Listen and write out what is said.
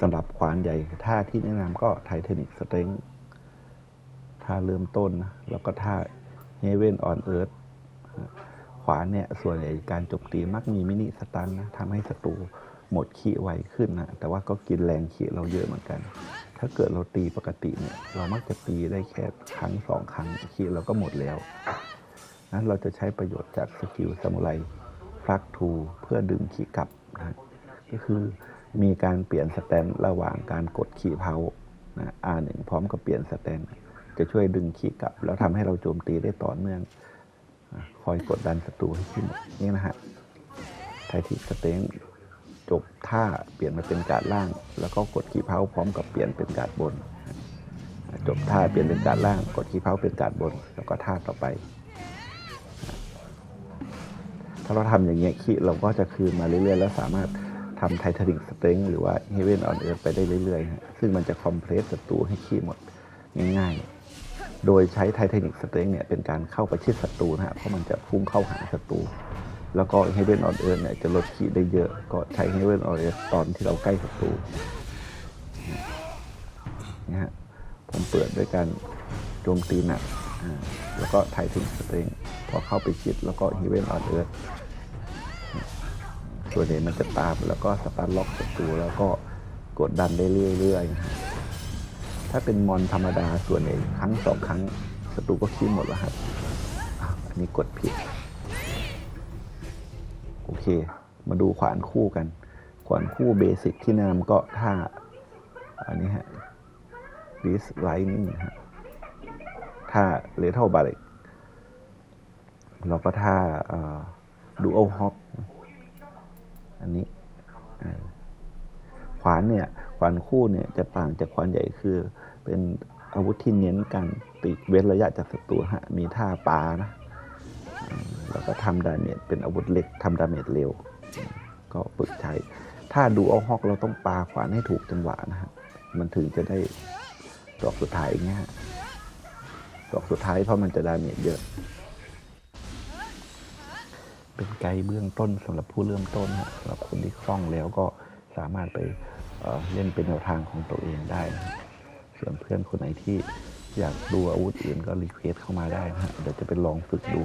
สำหรับขวานใหญ่ท่าที่แนะนำก็ไทเทนิกสเต็งท่าเริ่มต้นนะแล้วก็ท่าเฮเวนออนเอิร์ธขวานเนี่ย ส่วนใหญ่การจมตีมักมีมินิสตันนะทำให้ศัตรูหมดขีไวขึ้นนะ แต่ว่าก็กินแรงขีเราเยอะเหมือนกัน ถ้าเกิดเราตีปกติเนี่ย เรามักจะตีได้แค่ครั้งสองครั้งขีเราก็หมดแล้วนั้นเราจะใช้ประโยชน์จากสกิลซามูไรฟลักทูเพื่อดึงขีกลับนะก็คือ มีการเปลี่ยนสแตนระหว่างการกดขีเพานะ R1 พร้อมกับเปลี่ยนสแตนจะช่วยดึงขีกลับ แล้วทำให้เราโจมตีได้ต่อเนื่อง คอยกดดันศัตรูให้ขึ้น นี่นะฮะไททิสเต็งจบท่าเปลี่ยนมาเป็นการล่าง แล้วก็กดขีเพาพร้อมกับเปลี่ยนเป็นการบน จบท่าเปลี่ยนเป็นการล่าง กดขีเพาเป็นการบน แล้วก็ท่าต่อไปถ้าเราทำอย่างเงี้ยคีเราก็จะคืนมาเรื่อยๆ แล้วสามารถ ทำไททานิกสเต็งหรือว่าเฮเวนออนเอิร์ไปได้เรื่อยๆฮะซึ่งมันจะคอมเพลสศัตรูให้ขี้หมดง่ายๆ โดยใช้ไททานิกสเต็งเนี่ยเป็นการเข้าประชิดศัตรูนะฮะเพราะมันจะพุ่งเข้าหาศัตรูแล้วก็เฮเวนออนเอิร์เนี่ยจะลดขี้ได้เยอะ ก็ใช้เฮเวนออนเอิร์ตอนที่เราใกล้ศัตรูนะฮะผมเปิดด้วยการโจมตีหนักแล้วก็ไททานิกสเต็งพอเข้าไปชิดแล้วก็เฮเวนออนเอิร์ ส่วนใหญ่มันจะตามแล้วก็สตาร์ทล็อกศัตรูแล้วก็กดดันได้เรื่อยๆนะฮะถ้าเป็นมอนธรรมดาส่วนใหญ่ครั้งสองครั้งศัตรูก็คิดหมดแล้วครับอันนี้กดผิด โอเค มาดูขวานคู่กัน ขวานคู่เบสิกที่แนะนำก็ท่าอันนี้ฮะดิสไลนิ่งฮะท่าเลเทลบาริกแล้วก็ท่าดูโอฮอป อันนี้ขวานเนี่ยขวานคู่เนี่ยจะต่างจากขวานใหญ่คือ เป็นอาวุธที่เน้นการติดเว้นระยะจากศัตรูฮะมีท่าปานะแล้วก็ทำดาเมจเป็นอาวุธเล็กทำดาเมจเร็ว ก็ฝึกใช้ ถ้าดูเอาฮอกเราต้องปาขวานให้ถูกจังหวะนะฮะมันถึงจะได้ดอกสุดท้ายอย่างเงี้ยดอกสุดท้ายเพราะมันจะดาเมจเยอะ เป็นไกด์เบื้องต้นสำหรับผู้เริ่มต้นนะสำหรับคนที่คล่องแล้วก็สามารถไปเเล่นเป็นแนวทางของตัวเองได้นะส่วนเพื่อนคนไหนที่อยากดูอาวุธอื่นก็รีเควสเข้ามาได้นะฮะเดี๋ยวจะไปลองฝึกดู